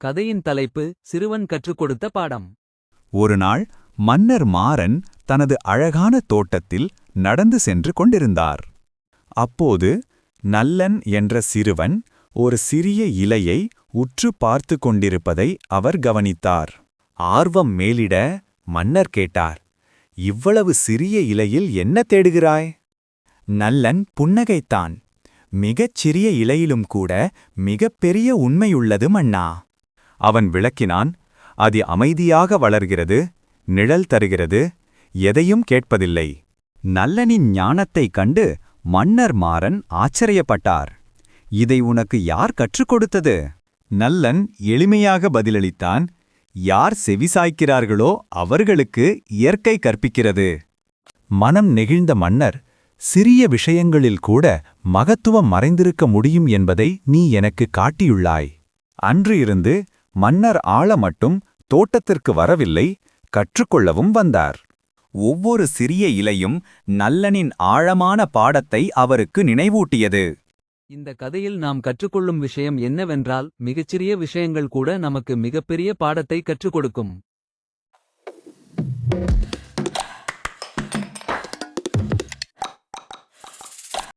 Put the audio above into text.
கதையின் தலைப்பு சிறுவன் கற்றுக் கொடுத்த பாடம். ஒருநாள் மன்னர் மாறன் தனது அழகான தோட்டத்தில் நடந்து சென்று கொண்டிருந்தார். அப்போது நல்லன் என்ற சிறுவன் ஒரு சிறிய இலையை உற்று பார்த்து கொண்டிருப்பதை அவர் கவனித்தார். ஆர்வம் மேலிட மன்னர் கேட்டார் இவ்வளவு சிறிய இலையில் என்ன தேடுகிறாய்? நல்லன் புன்னகைத்தான். மிகச் சிறிய இலையிலும் கூட மிகப் பெரிய உண்மையுள்ளது மன்னா. அவன் விளக்கினான் அது அமைதியாக வளர்கிறது நிழல் தருகிறது எதையும் கேட்பதில்லை. நல்லனின் ஞானத்தைக் கண்டு மன்னர் மாறன் ஆச்சரியப்பட்டார். இதை உனக்கு யார் கற்றுக் கொடுத்தது? நல்லன் எளிமையாக பதிலளித்தான் யார் செவிசாய்க்கிறார்களோ அவர்களுக்கு இயற்கை கற்பிக்கிறது. மனம் நெகிழ்ந்த மன்னர் சிறிய விஷயங்களில் கூட மகத்துவம் மறைந்திருக்க முடியும் என்பதை நீ எனக்கு காட்டியுள்ளாய். அன்று இருந்து மன்னர் ஆள மட்டும் தோட்டத்திற்கு வரவில்லை கற்றுக்கொள்ளவும் வந்தார். ஒவ்வொரு சிறிய இலையும் நல்லனின் ஆழமான பாடத்தை அவருக்கு நினைவூட்டியது. இந்த கதையில் நாம் கற்றுக்கொள்ளும் விஷயம் என்னவென்றால் மிகச்சிறிய விஷயங்கள் கூட நமக்கு மிகப்பெரிய பாடத்தை கற்றுக் கொடுக்கும்.